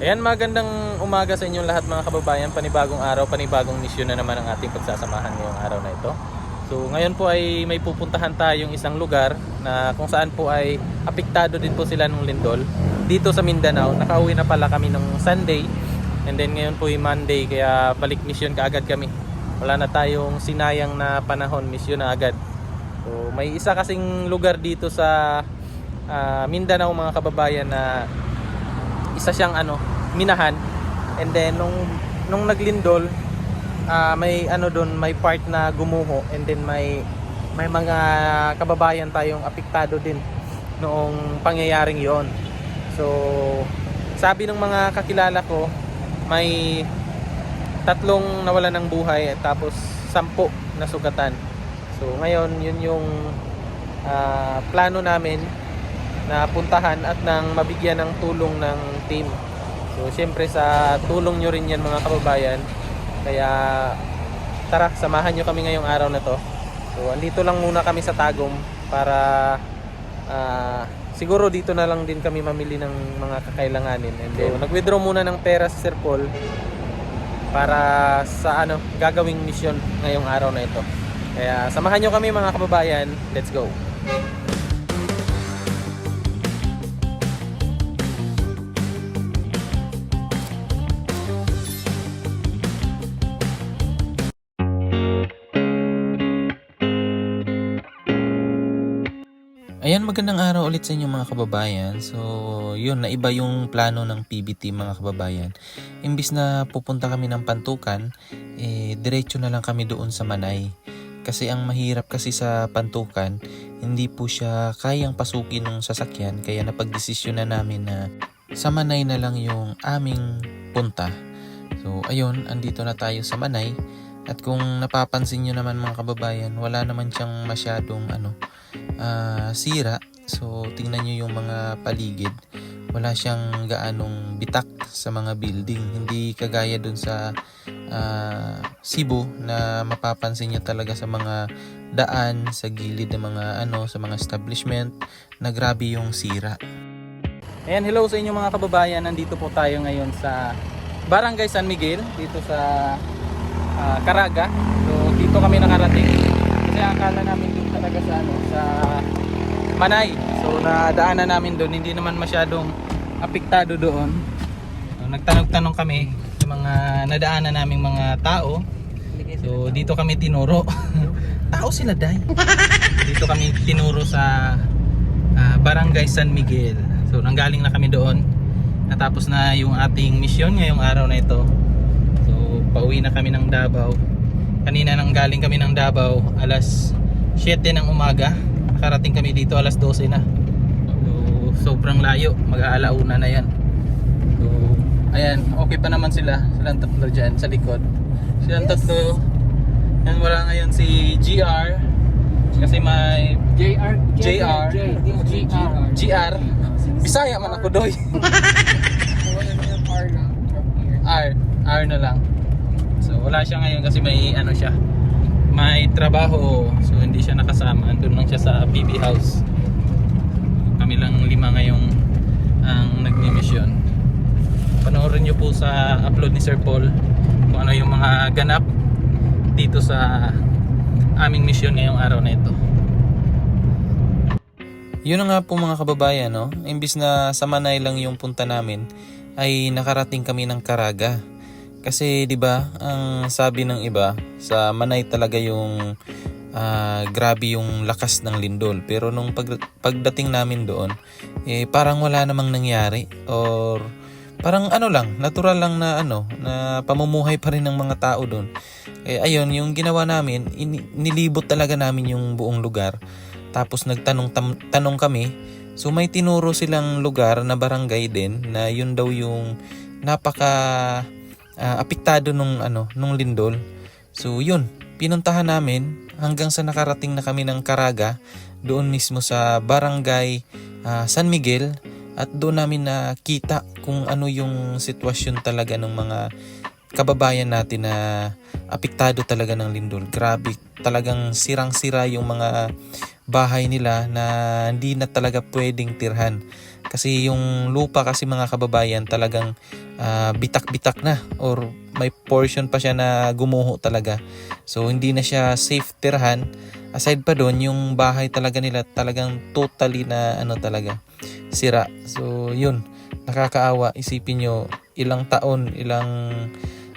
Ayan, magandang umaga sa inyong lahat mga kababayan. Panibagong araw, panibagong misyon na naman ang ating pagsasamahan ngayong araw na ito. So ngayon po ay may pupuntahan tayong isang lugar na kung saan po ay apektado din po sila ng lindol. Dito sa Mindanao, nakauwi na pala kami ng Sunday. And then ngayon po ay Monday, kaya balik mission kaagad kami. Wala na tayong sinayang na panahon, mission na agad. So may isa kasing lugar dito sa ah, Mindanao mga kababayan na isa siyang ano, minahan. And then nung nung naglindol, ah, may ano doon, may part na gumuho and then may may mga kababayan tayong apektado din noong pangyayaring 'yon. So, sabi ng mga kakilala ko, may tatlong nawalan ng buhay at tapos sampu na sugatan. So, ngayon yun yung ah, plano namin na puntahan at nang mabigyan ng tulong ng team. So, syempre sa tulong nyo rin yan mga kababayan. Kaya, tara, samahan nyo kami ngayong araw na to. So, andito lang muna kami sa Tagum para ah, siguro dito na lang din kami mamili ng mga kakailanganin. And then, nag-withdraw muna ng pera si Sir Paul para sa ano gagawing mission ngayong araw na ito. Kaya samahan nyo kami mga kababayan. Let's go. Magandang araw ulit sa inyo mga kababayan. So, yun, naiba yung plano ng PBT mga kababayan. Imbis na pupunta kami ng Pantukan, eh, diretso na lang kami doon sa Manay. Kasi ang mahirap kasi sa Pantukan, hindi po siya kayang pasukin ng sasakyan. Kaya napagdesisyon na namin na sa Manay na lang yung aming punta. So, ayun, andito na tayo sa Manay. At kung napapansin nyo naman mga kababayan, wala naman siyang masyadong ano, ah, sira. So, tingnan nyo yung mga paligid. Wala siyang gaanong bitak sa mga building. Hindi kagaya dun sa ah, Cebu na mapapansin nyo talaga sa mga daan, sa gilid ng mga ano, sa mga establishment na grabe yung sira. Ayan, hello sa inyo mga kababayan. Nandito po tayo ngayon sa Barangay San Miguel, dito sa ah, Caraga. So, dito kami nakarating. Kasi akala namin talaga sa ano, sa Manay. So, nadaanan namin doon. Hindi naman masyadong apektado doon. So, nagtanong-tanong kami sa mga nadaanan naming mga tao. So, dito kami tinuro. tao sila, Day. dito kami tinuro sa ah, Barangay San Miguel. So, nanggaling na kami doon. Natapos na yung ating misyon ngayong araw na ito. So, pauwi na kami ng Davao. Kanina nang galing kami ng Davao, alas 7 ng umaga. Nakarating kami dito alas 12 na. So, sobrang layo. Mag-aalauna na yan. So, ayan, okay pa naman sila. Silang tatlo dyan sa likod. Silang tatlo. Yan, wala ngayon si GR. Kasi may JR. JR. JR. GR. Bisaya man ako doy. R. R na lang. So wala siya ngayon kasi may ano siya. May trabaho. So hindi siya nakasama. Andun lang siya sa PB house. Kami lang lima ngayong ang nagmi-mission. Panoorin niyo po sa upload ni Sir Paul kung ano yung mga ganap dito sa aming mission ngayong araw na ito. Yun na nga po mga kababayan, no? Imbis na sa Manay lang yung punta namin, ay nakarating kami ng Caraga. Kasi 'di ba, ang sabi ng iba, sa Manay talaga yung ah, grabe yung lakas ng lindol. Pero nung pag- pagdating namin doon, eh parang wala namang nangyari or parang ano lang, natural lang na ano, na pamumuhay pa rin ng mga tao doon. Eh ayun, yung ginawa namin, ini- nilibot talaga namin yung buong lugar. Tapos nagtanong tam- tanong kami. So may tinuro silang lugar na barangay din na yun daw yung napaka ah, apektado nung ano nung lindol. So yun, pinuntahan namin hanggang sa nakarating na kami ng Caraga doon mismo sa barangay ah, San Miguel at doon namin nakita kung ano yung sitwasyon talaga ng mga kababayan natin na apektado talaga ng lindol. Grabe, talagang sirang-sira yung mga bahay nila na hindi na talaga pwedeng tirhan. Kasi yung lupa kasi mga kababayan talagang ah, bitak-bitak na or may portion pa siya na gumuho talaga. So hindi na siya safe tirhan. Aside pa doon, yung bahay talaga nila talagang totally na ano talaga sira. So yun, nakakaawa. Isipin nyo, ilang taon, ilang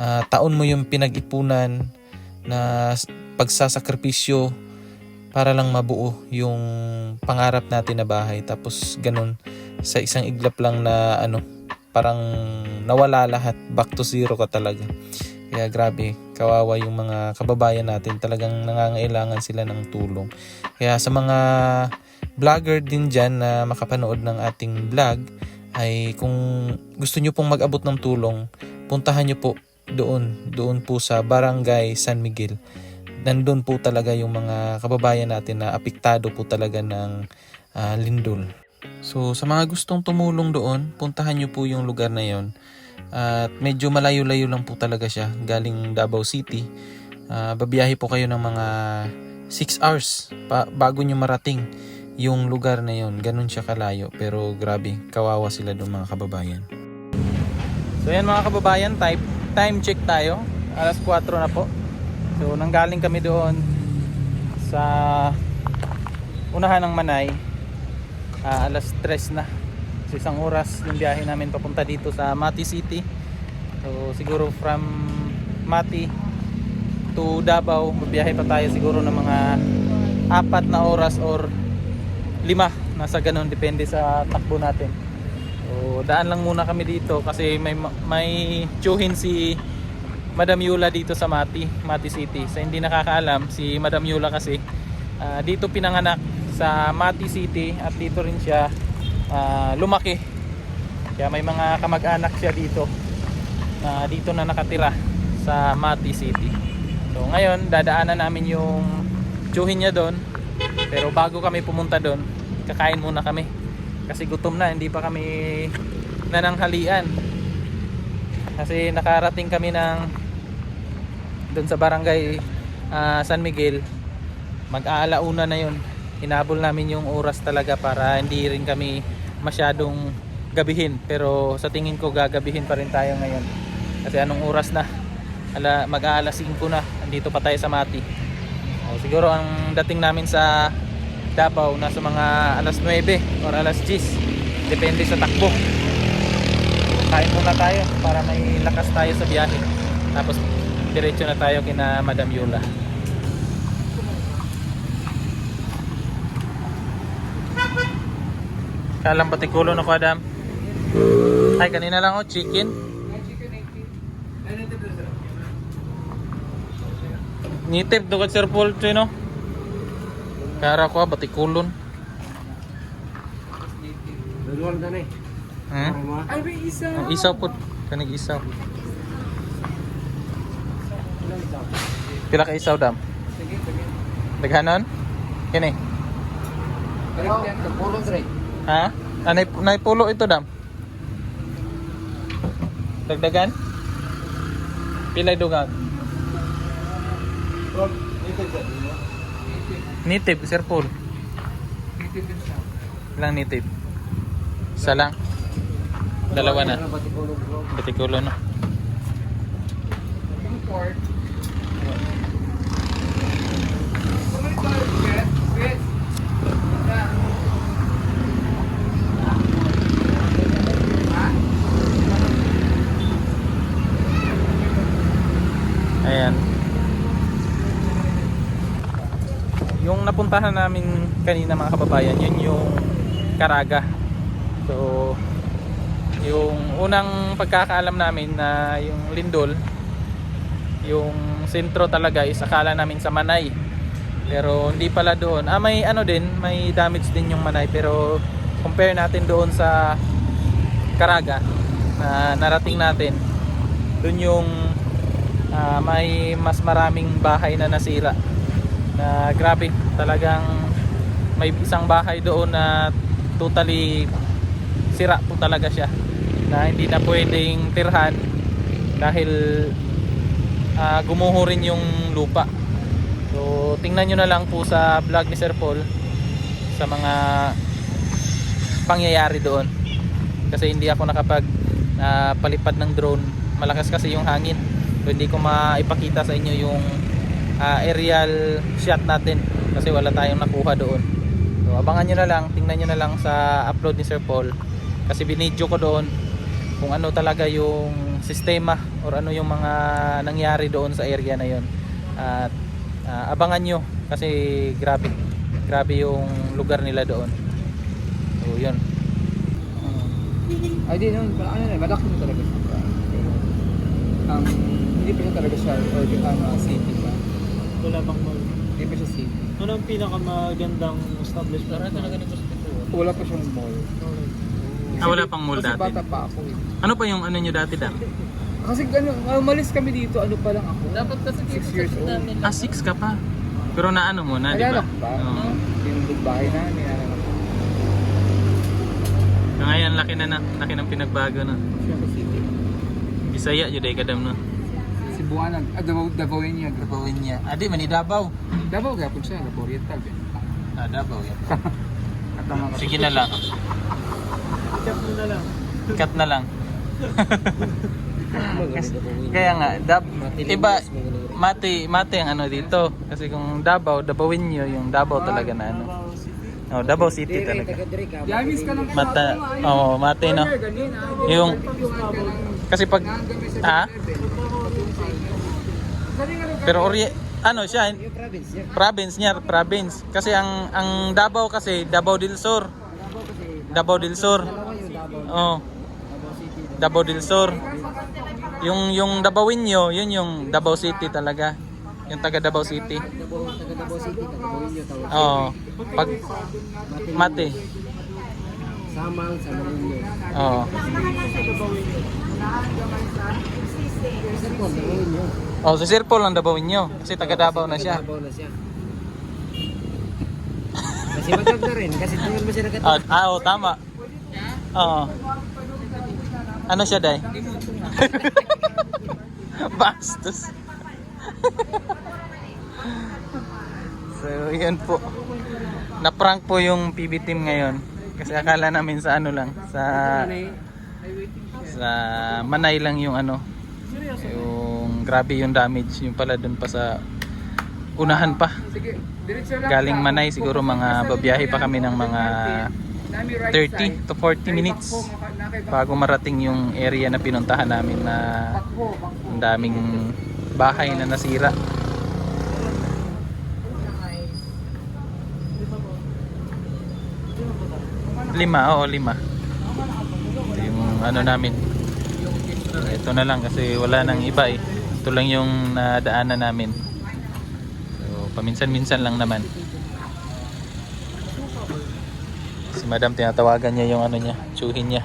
ah, taon mo yung pinag-ipunan na pagsasakripisyo para lang mabuo yung pangarap natin na bahay. Tapos ganun, sa isang iglap lang na ano, parang nawala lahat. Back to zero ka talaga. Kaya grabe, kawawa yung mga kababayan natin. Talagang nangangailangan sila ng tulong. Kaya sa mga vlogger din dyan na makapanood ng ating vlog, ay kung gusto nyo pong mag-abot ng tulong, puntahan nyo po doon, doon po sa Barangay San Miguel. Nandun po talaga yung mga kababayan natin na apektado po talaga ng ah, lindol. So sa mga gustong tumulong doon, puntahan nyo po yung lugar na yon. At medyo malayo-layo lang po talaga siya, galing Davao City. Ah, babiyahe po kayo ng mga 6 hours pa, bago nyo marating yung lugar na yon. Ganun siya kalayo, pero grabe, kawawa sila doon mga kababayan. So yan mga kababayan, type, time check tayo. Alas 4 na po. So nanggaling kami doon sa unahan ng Manay. Ah, alas 3 na. So isang oras yung biyahe namin papunta dito sa Mati City. So siguro from Mati to Davao, mabiyahe pa tayo siguro ng mga apat na oras or lima. Nasa ganun, depende sa takbo natin. So, daan lang muna kami dito kasi may may tsuhin si Madam Yula dito sa Mati, Mati City. Sa hindi nakakaalam, si Madam Yula kasi ah, dito pinanganak sa Mati City at dito rin siya ah, lumaki. Kaya may mga kamag-anak siya dito na dito na nakatira sa Mati City. So ngayon, dadaanan namin yung tsuhin niya doon. Pero bago kami pumunta doon, kakain muna kami. Kasi gutom na, hindi pa kami nananghalian. Kasi nakarating kami ng doon sa barangay ah, San Miguel. Mag-aalauna na yun. Hinabol namin yung oras talaga para hindi rin kami masyadong gabihin. Pero sa tingin ko gagabihin pa rin tayo ngayon. Kasi anong oras na? Ala, mag-aalas 5 na. Andito pa tayo sa Mati. O, siguro ang dating namin sa Davao nasa mga alas 9 or alas 10 depende sa takbo kain muna tayo para may lakas tayo sa biyahe tapos diretso na tayo kina Madam Yula Kalang patikulo na ko Adam ay kanina lang oh chicken Nitip do Sir Paul to no Kara ko batikulon. Dalawan na eh. Hmm? Ay, may isa. Ang isaw po. Kanig isaw. Pila ka isaw dam? Sige, sige. Daghanon? Kini. Kapulo dre. Ha? Ah, nay, nay pulo ito dam. Dagdagan? Pila dugang? Native, Sir Paul. Ilang native? Isa lang. Dalawa na. Batikulo no. Ayan. Yung napuntahan namin kanina mga kababayan, yun yung Caraga. So, yung unang pagkakaalam namin na yung Lindol, yung sentro talaga is akala namin sa Manay. Pero hindi pala doon. Ah, may ano din, may damage din yung Manay. Pero compare natin doon sa Caraga na narating natin, doon yung ah, may mas maraming bahay na nasira na grabe talagang may isang bahay doon na totally sira po talaga siya na hindi na pwedeng tirhan dahil ah, gumuho rin yung lupa so tingnan nyo na lang po sa vlog ni Sir Paul sa mga pangyayari doon. Kasi hindi ako nakapag ah, palipad ng drone. Malakas kasi yung hangin. So, hindi ko maipakita sa inyo yung ah, aerial shot natin kasi wala tayong nakuha doon. So, abangan nyo na lang, tingnan nyo na lang sa upload ni Sir Paul kasi binidyo ko doon kung ano talaga yung sistema or ano yung mga nangyari doon sa area na yon. At ah, abangan nyo kasi grabe grabe yung lugar nila doon. So, yun. Ay, di nun. Ano na, malaki na talaga siya. Ang, hindi pa siya talaga siya, or di ano, city pa. Wala bang mall? Hindi pa siya city. Ano ang pinakamagandang establishment? Wala pa siyang mall. Ah, wala pang mall Kasi dati. bata pa ako eh. Ano pa yung ano nyo dati da? Kasi ano, umalis kami dito, ano pa lang ako. Dapat kasi Six years old. Ah, 6 ka pa. Pero naano mo na, di ba? Nalala ko ba? Oo. Yung bahay namin, ano ko. Ngayon, laki na na. Laki ng pinagbago na. Siya sa city. Bisaya, yun ay kadam no. Cebuana, ah, Davao, Davao niya. Gagawin niya. Adi, mani Davao. Davao gapon siya, Davao Oriental. eh. Ah, Davao yan. At ang mga Sige na lang. Na. Cut na lang. Kaya nga, dab, iba, mati, mati ang ano dito. Kasi kung Davao, Davawin nyo, yung Davao talaga na ano. Oh, Davao City talaga. Yamis ka ng Mata, oh, mati no. Yung, kasi pag, ha? Pero ori, ano siya, province niya, province. Kasi ang ang Davao kasi Davao del Sur. Davao del Sur. Oh. Davao del Sur. Yung yung Davawinyo, yun yung Davao City talaga. Yung taga Davao City. Oo. Pag Mate. Samang, Samarillo. Oo. Oh, si Sir Paul ang Davawinyo kasi taga Davao na siya. Davao na siya. Kasi matag na rin, kasi tingnan mo siya Ah, ah, oh, tama. Oo. Ano siya, Day? Bastos. so, yun po. Na-prank po yung PB team ngayon. Kasi akala namin sa ano lang, sa sa Manay lang yung ano. Yung grabe yung damage, yung pala dun pa sa unahan pa. Sige, diretso lang. Galing Manay siguro mga babiyahe pa kami ng mga 30 to 40 minutes bago marating yung area na pinuntahan namin na ang daming bahay na nasira. Lima, oo lima. Ito yung ano namin. Ito na lang kasi wala nang iba eh. Ito lang yung nadaanan namin. So, paminsan-minsan lang naman. Si madam tinatawagan niya yung ano niya, tsuhin niya.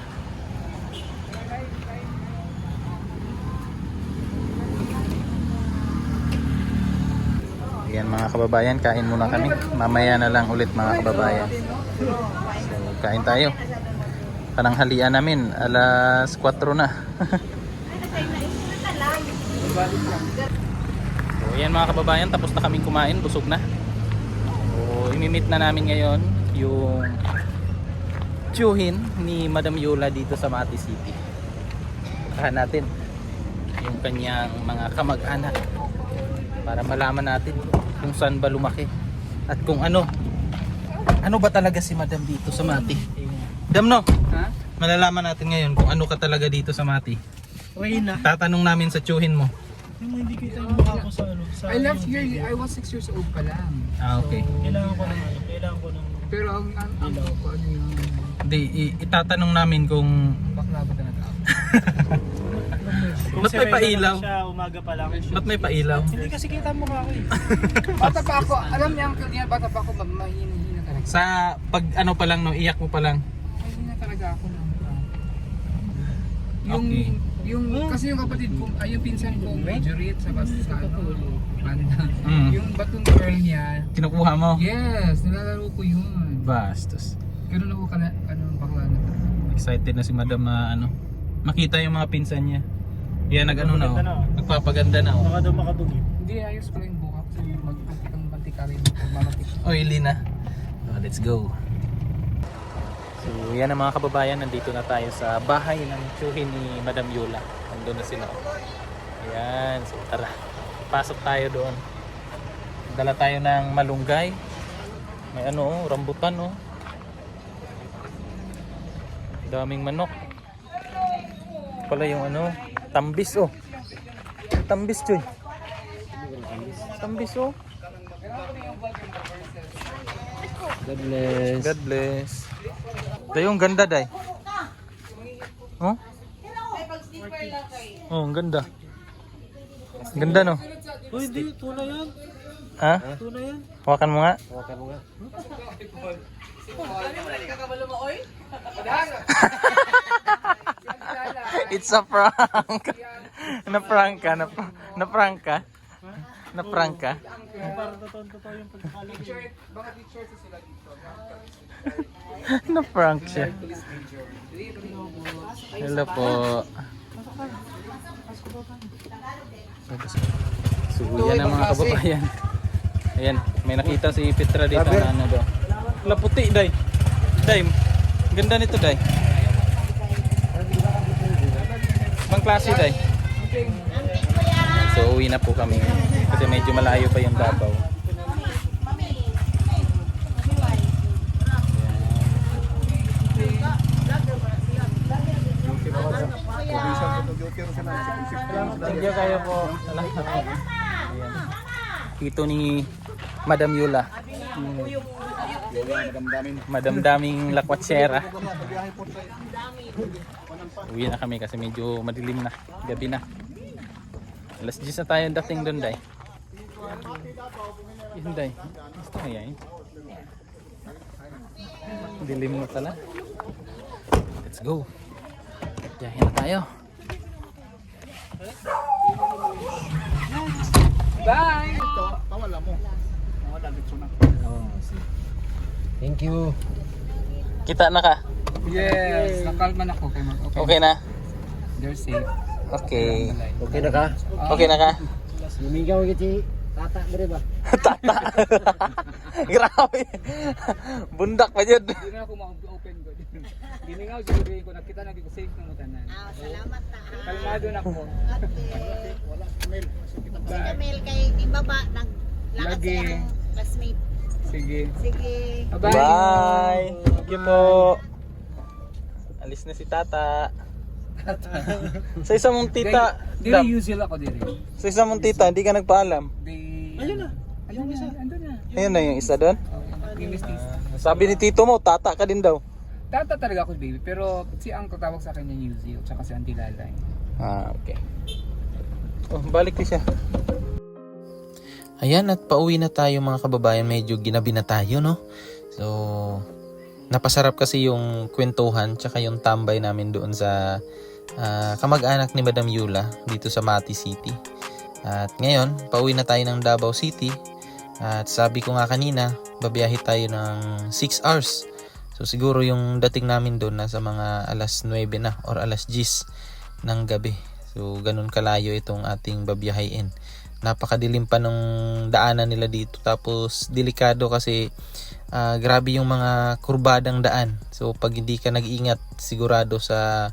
Yan mga kababayan, kain muna kami. Mamaya na lang ulit mga kababayan. So, kain tayo. Pananghalian namin, alas 4 na. so, yan mga kababayan, tapos na kaming kumain, busog na. So, imimit na namin ngayon yung tsuhin ni Madam Yola dito sa Mati City. Puntahan natin yung kanyang mga kamag-anak para malaman natin kung saan ba lumaki at kung ano ano ba talaga si Madam dito sa Mati. Dam no, Ha? malalaman natin ngayon kung ano ka talaga dito sa Mati. Okay na. Tatanong namin sa tsuhin mo. Yung hindi kita yung mukha ko sa ano. Sa I left here, I was 6 years old pa lang. Ah, okay. Kailangan ko ng ano. Kailangan ko ng... Pero ang ang ang ko ano yung Hindi, i- itatanong namin kung bakla ba talaga ako? Kung Ba't may pailaw? Siya, umaga pa lang. ba't may pailaw? Hindi kasi kita ang mukha ko eh. Bata pa ako, alam niya uncle niya, bata pa ako, ma- talaga. Sa pag ano pa lang no, iyak mo pa lang. Mahina talaga ako ng Yung, Okay. Yung, kasi yung kapatid ko, ay yung pinsan ko, majorate sa basta sa ano, banda. Mm. Yung batong girl niya, Kinukuha mo? yes, nilalaro ko yun. Bastos. Ganun ako kana, ano, bakla na. Excited na si Madam na ano, makita yung mga pinsan niya. Yan nag ano na, oh. Nagpapaganda na, oh. nagpapaganda na. Oh. Baka daw makadugi. Hindi, ayos ko lang yung buka kasi magpantik ang mantika rin. Oily na. Oh, let's go. So, yan ang mga kababayan. Nandito na tayo sa bahay ng tsuhin ni Madam Yola. Nandun na sila. Ayan. So, tara. Pasok tayo doon. Dala tayo ng malunggay. May ano, oh, rambutan, oh. Daming manok. Pala yung ano, tambis, oh. Tambis, Choy. Tambis, oh. God bless. God bless. Yung ganda, day. Oh? Oh, ang ganda. Ganda, no? Uy, hindi. Tuna yan. Ha? Tuna yan. Hawakan mo nga. Hawakan mo nga. It's a prank. na-prank ka. Na- Na-prank ka. Na-prank ka. Parang totoo-totoo yung pagkakala ko. Baka teacher sa sila dito. Na-prank siya. Hello po. So, yan ang mga kababayan. Ayan, may nakita si Petra dito na ano daw. Wala puti, Day. Day, ganda nito, Day. Bang klase, Day. So, uwi na po kami. Kasi medyo malayo pa yung Davao. Thank you kayo po. Ito ni Madam Yula. Madam daming lakwatsera. Uwi na kami kasi medyo madilim na. Gabi na. Alas 10 na tayo dating doon, Day. Yun, Day. Gusto mo yan? Dilim mo pala. Let's go. Biyahe na tayo. Bye! Ito, pawala mo. Mga dalitso na. Thank you. Kita na ka? Yes! Nakalman ako kay Mag. Okay. Okay na? They're safe. Okay. Okay na ka? Okay na ka? Lumigaw kita tata dire ba? Tata. Grabe. Bundak pa dyan. Hindi na ako ma-open ko. Hindi nga ako siguro ko nakita na ko safe na mo tanan. Ah, salamat na. ah. Kalmado na ko. Okay. Wala, email. Si Camille kay Ibaba naglakad Lagi. sa akong classmate. Sige. Sige. Bye-bye. Bye. Thank you po. Alis na si Tata. sa isa mong tita, Dili usual ako dili. sa isa mong tita, hindi ka nagpaalam. Di Ayun na. Na, andun na. Ayun na yung isa doon. Gimis Sabi ni tito mo, tata ka din daw. Tata talaga ako baby, pero si ang tatawag sa akin niya Yuzi, tsaka si Auntie Lalay. Ah, okay. Oh, balik din siya. Ayan, at pauwi na tayo mga kababayan. Medyo ginabi na tayo, no? So, napasarap kasi yung kwentuhan tsaka yung tambay namin doon sa ah, kamag-anak ni Madam Yula dito sa Mati City. At ngayon, pauwi na tayo ng Davao City. At sabi ko nga kanina, babiyahe tayo ng 6 hours. So siguro yung dating namin doon nasa mga alas 9 na or alas 10 ng gabi. So ganun kalayo itong ating babiyahin. Napakadilim pa nung daanan nila dito tapos delikado kasi ah, grabe yung mga kurbadang daan. So pag hindi ka nag-ingat sigurado sa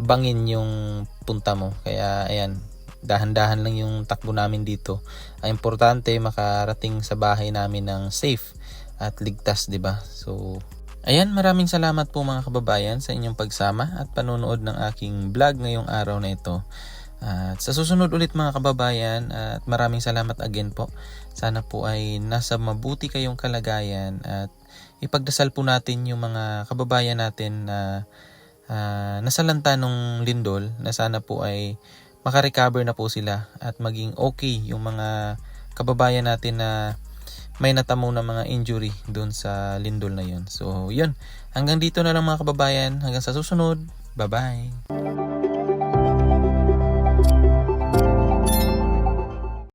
bangin yung punta mo. Kaya ayan, dahan-dahan lang yung takbo namin dito. Ang importante makarating sa bahay namin ng safe at ligtas, 'di ba? So Ayan, maraming salamat po mga kababayan sa inyong pagsama at panonood ng aking vlog ngayong araw na ito. At sa susunod ulit mga kababayan at maraming salamat again po. Sana po ay nasa mabuti kayong kalagayan at ipagdasal po natin yung mga kababayan natin na ah, nasalanta nung lindol na sana po ay makarecover na po sila at maging okay yung mga kababayan natin na may natamo na mga injury doon sa lindol na yun. So, yun. Hanggang dito na lang mga kababayan. Hanggang sa susunod. Bye-bye.